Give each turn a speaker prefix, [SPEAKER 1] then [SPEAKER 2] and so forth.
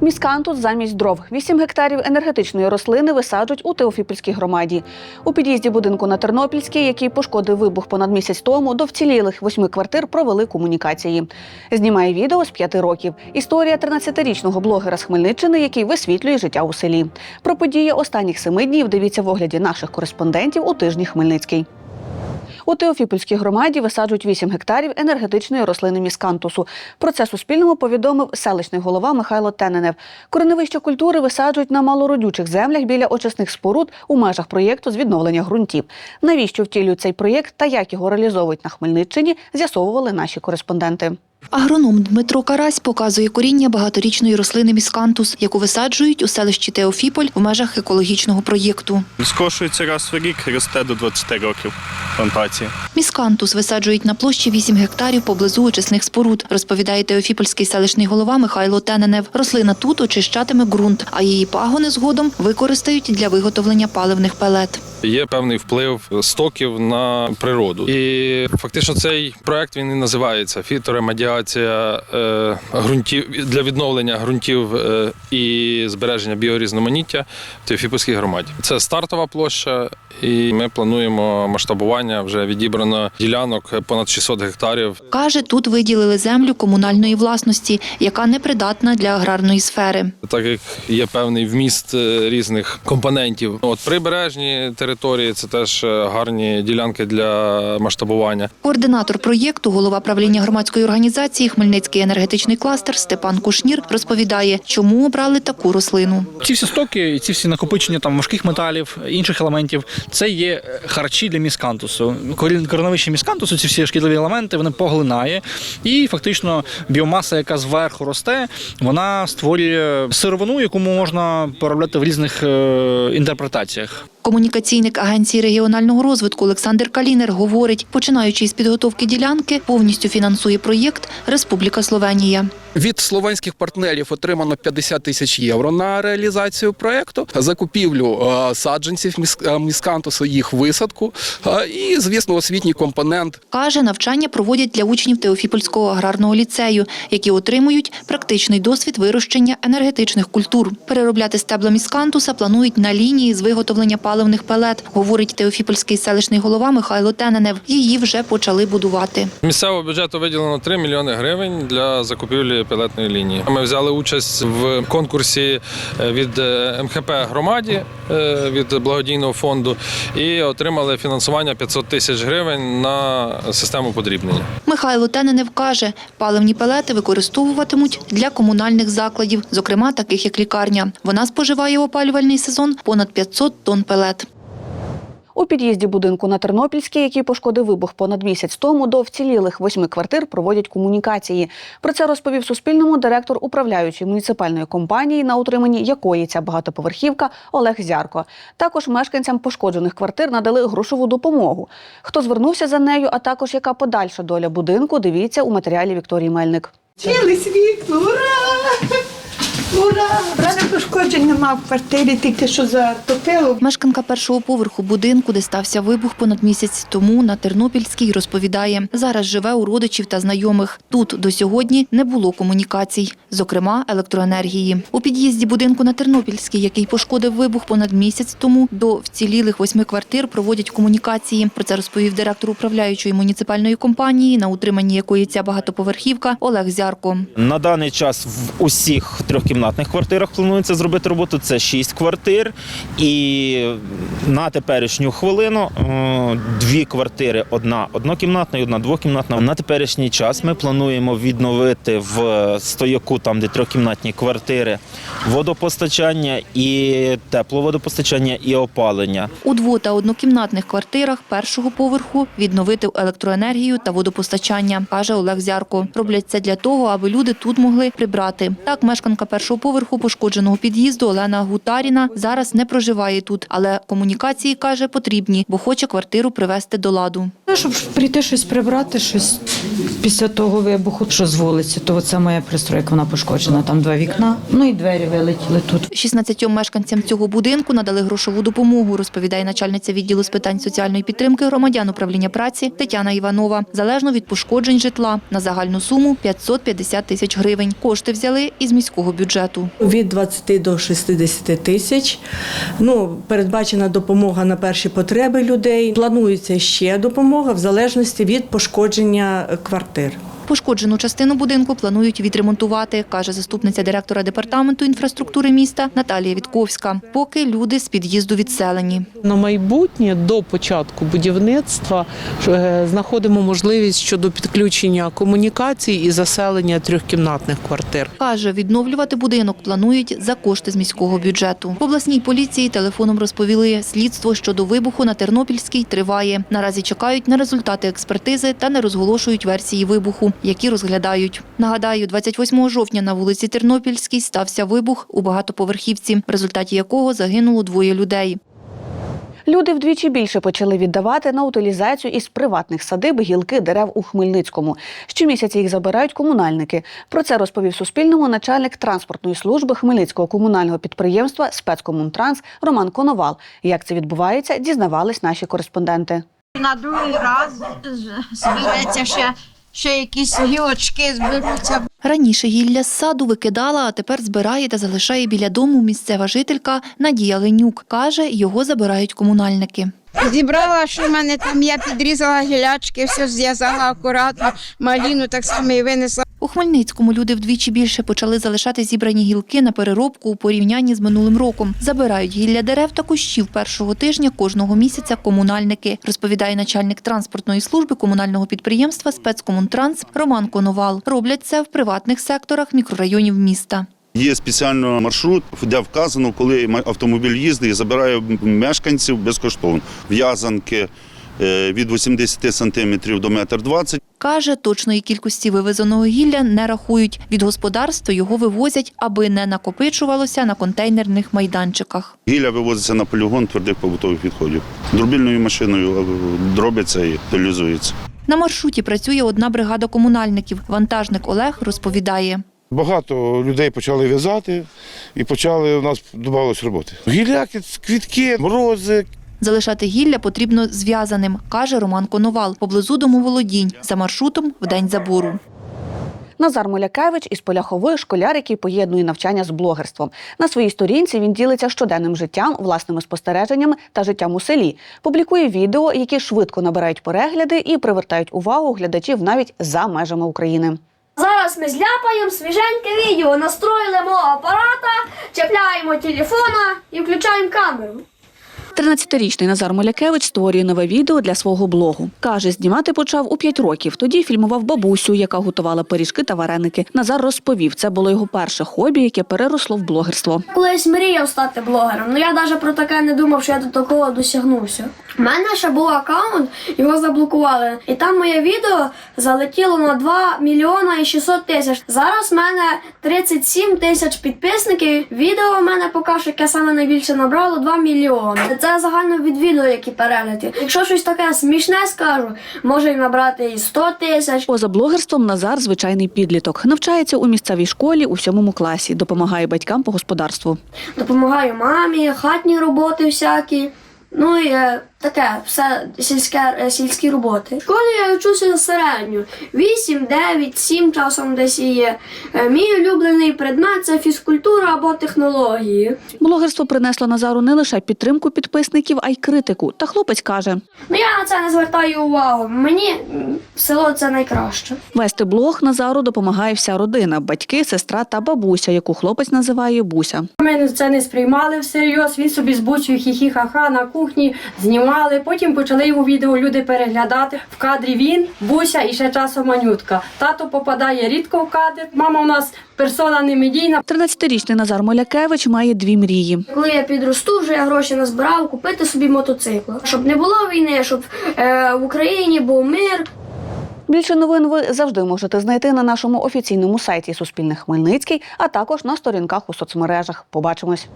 [SPEAKER 1] Міскантус замість дров. 8 гектарів енергетичної рослини висаджують у Теофіпольській громаді. У під'їзді будинку на Тернопільській, який пошкодив вибух понад місяць тому, до вцілілих восьми квартир провели комунікації. Знімає відео з п'яти років. Історія 13-річного блогера з Хмельниччини, який висвітлює життя у селі. Про події останніх семи днів дивіться в огляді наших кореспондентів у тижні Хмельницький. У Теофіпольській громаді висаджують 8 гектарів енергетичної рослини міскантусу. Про це Суспільному повідомив селищний голова Михайло Тененев. Кореневища культури висаджують на малородючих землях біля очисних споруд у межах проєкту з відновлення ґрунтів. Навіщо втілюють цей проєкт та як його реалізовують на Хмельниччині, з'ясовували наші кореспонденти.
[SPEAKER 2] Агроном Дмитро Карась показує коріння багаторічної рослини міскантус, яку висаджують у селищі Теофіполь в межах екологічного проєкту.
[SPEAKER 3] Скошується раз в рік, росте до 20 років плантації.
[SPEAKER 2] Міскантус висаджують на площі 8 гектарів поблизу очисних споруд, розповідає Теофіпольський селищний голова Михайло Тененев. Рослина тут очищатиме ґрунт, а її пагони згодом використають для виготовлення паливних пелет.
[SPEAKER 4] Є певний вплив стоків на природу, і фактично цей проект він і називається фіторемедіація е, ґрунтів для відновлення ґрунтів е, і збереження біорізноманіття в Теофіпольській громаді. Це стартова площа, і ми плануємо масштабування. Вже відібрано ділянок понад 600 гектарів.
[SPEAKER 2] Каже, тут виділили землю комунальної власності, яка непридатна для аграрної сфери.
[SPEAKER 4] Так як є певний вміст е, різних компонентів. От прибережні території це теж е, гарні ділянки для масштабування.
[SPEAKER 2] Координатор проєкту, голова правління громадської організації Хмельницький енергетичний кластер Степан Кушнір розповідає, чому обрали таку рослину.
[SPEAKER 5] Ці всі стоки ці всі накопичення там важких металів, інших елементів це є е, харчі для міскантусу. Корін- міскантусу, ці всі шкідливі елементи, вони поглинає. І фактично біомаса, яка зверху росте, вона створює сировину, яку можна переробляти в різних е, інтерпретаціях.
[SPEAKER 2] Комунікаційник агенції регіонального розвитку Олександр Калінер говорить, починаючи із підготовки ділянки, повністю фінансує проєкт Республіка Словенія.
[SPEAKER 6] Від словенських партнерів отримано 50 тисяч євро на реалізацію проекту, закупівлю е, саджанців е, міскантусу, їх висадку е, і, звісно, освітній компонент
[SPEAKER 2] Каже, навчання проводять для учнів Теофіпольського аграрного ліцею, які отримують практичний досвід вирощення енергетичних культур. Переробляти стебла міскантуса планують на лінії з виготовлення паливних пелет, говорить Теофіпольський селищний голова Михайло Тененев. Її вже почали будувати.
[SPEAKER 4] З Місцевого бюджету виділено 3 мільйони гривень для закупівлі пелетної лінії. Ми взяли участь в конкурсі е, від е, МХП громаді е, від благодійного фонду і отримали фінансування 500 тисяч гривень на систему подрібнення.
[SPEAKER 2] Михайло Тененев каже, паливні пелети використовуватимуть для комунальних закладів, зокрема таких як лікарня. Вона споживає в опалювальний сезон понад 500 тонн пелет.
[SPEAKER 1] У під'їзді будинку на Тернопільській, який пошкодив вибух понад місяць тому, до вцілілих восьми квартир проводять комунікації. Про це розповів Суспільному директор управляючої муніципальної компанії, на утриманні якої ця багатоповерхівка Олег Зярко. Також мешканцям пошкоджених квартир надали грошову допомогу. Хто звернувся за нею, а також яка подальша доля будинку, дивіться у матеріалі Вікторії Мельник.
[SPEAKER 7] Ціле світло, ура! Ура! Ране пошкоджень нема в квартирі, тільки що затопило.
[SPEAKER 2] Мешканка першого поверху будинку, де стався вибух понад місяць тому на Тернопільській, розповідає, зараз живе у родичів та знайомих. Тут до сьогодні не було комунікацій, зокрема електроенергії. У під'їзді будинку на Тернопільській, який пошкодив вибух понад місяць тому, до вцілілих восьми квартир проводять комунікації. Про це розповів директор управляючої муніципальної компанії, на утриманні якої ця багатоповерхівка Олег Зярко.
[SPEAKER 8] На даний час в усіх трьохкімнатних квартирах планується зробити роботу. Це шість квартир. І на теперішню хвилину е, дві квартири: одна однокімнатна і одна двокімнатна. На теперішній час ми плануємо відновити в стояку, там де трьохкімнатні квартири, водопостачання і тепловодопостачання і опалення.
[SPEAKER 2] У дво- та однокімнатних квартирах першого поверху відновити електроенергію та водопостачання, каже Олег Зярко. Роблять це для того, аби люди тут могли прибрати. Так, мешканка першого поверху пошкодженого під'їзду Олена Гутаріна зараз не проживає тут, але комунікації каже потрібні, бо хоче квартиру привести до ладу.
[SPEAKER 9] Ну, Щоб прийти щось прибрати, щось після того вибуху, що з вулиці, то це моя пристройка, вона пошкоджена. Там два вікна, ну і двері вилетіли тут.
[SPEAKER 2] 16 мешканцям цього будинку надали грошову допомогу, розповідає начальниця відділу з питань соціальної підтримки громадян управління праці Тетяна Іванова. Залежно від пошкоджень житла на загальну суму 550 тисяч гривень. Кошти взяли із міського бюджету.
[SPEAKER 10] від 20 до 60 тисяч. Ну, передбачена допомога на перші потреби людей. Планується ще допомога в залежності від пошкодження квартир.
[SPEAKER 2] Пошкоджену частину будинку планують відремонтувати, каже заступниця директора департаменту інфраструктури міста Наталія Вітковська. Поки люди з під'їзду відселені.
[SPEAKER 11] На майбутнє до початку будівництва е, знаходимо можливість щодо підключення комунікацій і заселення трьохкімнатних квартир.
[SPEAKER 2] Каже, відновлювати будинок планують за кошти з міського бюджету. В обласній поліції телефоном розповіли, слідство щодо вибуху на Тернопільській триває. Наразі чекають на результати експертизи та не розголошують версії вибуху, які розглядають. Нагадаю, 28 жовтня на вулиці Тернопільській стався вибух у багатоповерхівці, в результаті якого загинуло двоє людей.
[SPEAKER 1] Люди вдвічі більше почали віддавати на утилізацію із приватних садиб гілки дерев у Хмельницькому. Щомісяця їх забирають комунальники. Про це розповів Суспільному начальник транспортної служби Хмельницького комунального підприємства Спецкомунтранс Роман Коновал. Як це відбувається, дізнавались наші кореспонденти.
[SPEAKER 7] На другий раз збереться ще, ще якісь гілочки зберуться.
[SPEAKER 2] Раніше гілля з саду викидала, а тепер збирає та залишає біля дому місцева жителька Надія Ленюк. Каже, його забирають комунальники.
[SPEAKER 7] Зібрала, що в мене там я підрізала гілячки, все зв'язала акуратно, маліну так само і винесла.
[SPEAKER 2] У Хмельницькому люди вдвічі більше почали залишати зібрані гілки на переробку у порівнянні з минулим роком. Забирають гілля дерев та кущів першого тижня кожного місяця комунальники, розповідає начальник транспортної служби комунального підприємства Спецкомунтранс Роман Коновал. Роблять це в приватних секторах мікрорайонів міста.
[SPEAKER 12] Є спеціально маршрут, де вказано, коли автомобіль їздить і забирає мешканців безкоштовно. В'язанки від 80 сантиметрів до 1,20 м.
[SPEAKER 2] Каже, точної кількості вивезеного гілля не рахують. Від господарства його вивозять, аби не накопичувалося на контейнерних майданчиках.
[SPEAKER 12] Гілля вивозиться на полігон твердих побутових відходів. Дробільною машиною е, дробиться і утилізується.
[SPEAKER 2] На маршруті працює одна бригада комунальників. Вантажник Олег розповідає.
[SPEAKER 13] Багато людей почали в'язати і почали у нас додавалось роботи. Гіляки, квітки, морози,
[SPEAKER 2] Залишати гілля потрібно зв'язаним, каже Роман Коновал, поблизу домоволодінь, за маршрутом в день забору.
[SPEAKER 1] Назар Молякевич із Поляхової школяр, який поєднує навчання з блогерством. На своїй сторінці він ділиться щоденним життям, власними спостереженнями та життям у селі. Публікує відео, які швидко набирають перегляди і привертають увагу глядачів навіть за межами України.
[SPEAKER 14] Зараз ми зляпаємо свіженьке відео, настроїли мого апарата, чіпляємо телефона і включаємо камеру.
[SPEAKER 1] 13-річний Назар Молякевич створює нове відео для свого блогу. Каже, знімати почав у 5 років. Тоді фільмував бабусю, яка готувала пиріжки та вареники. Назар розповів, це було його перше хобі, яке переросло в блогерство.
[SPEAKER 14] Колись мріяв стати блогером, але я навіть про таке не думав, що я до такого досягнувся. У мене ще був аккаунт, його заблокували. І там моє відео залетіло на 2 мільйона і 600 тисяч. Зараз в мене 37 тисяч підписників. Відео в мене поки що, яке саме найбільше набрало 2 мільйони. Це загально від відео, які перегляди. Якщо щось таке смішне скажу, може й набрати і 100 тисяч.
[SPEAKER 1] Поза блогерством Назар звичайний підліток. Навчається у місцевій школі у сьомому класі, допомагає батькам по господарству.
[SPEAKER 14] Допомагаю мамі, хатні роботи всякі. Ну і е, таке, все сільське, е, сільські роботи. В школі я вчуся середньо. 8, 9, 7 часом десь і є. Е, Мій улюблений предмет це фізкультура або технології.
[SPEAKER 1] Блогерство принесло Назару не лише підтримку підписників, а й критику. Та хлопець каже,
[SPEAKER 14] Ну я на це не звертаю увагу. Мені село це найкраще.
[SPEAKER 1] вести блог Назару допомагає вся родина: батьки, сестра та бабуся, яку хлопець називає Буся.
[SPEAKER 10] Ми це не сприймали всерйоз. Він собі з бучою хі-хі-ха-ха на кухні знімали. Потім почали його відео люди переглядати. В кадрі він, Буся і ще часом Манютка. Тато попадає рідко в кадр. Мама у нас персона не медійна.
[SPEAKER 1] 13-річний Назар Молякевич має дві мрії.
[SPEAKER 14] Коли я підросту, вже я гроші назбирав купити собі мотоцикл. Щоб не було війни, щоб е, в Україні був мир.
[SPEAKER 1] Більше новин ви завжди можете знайти на нашому офіційному сайті Суспільне Хмельницький, а також на сторінках у соцмережах. Побачимось.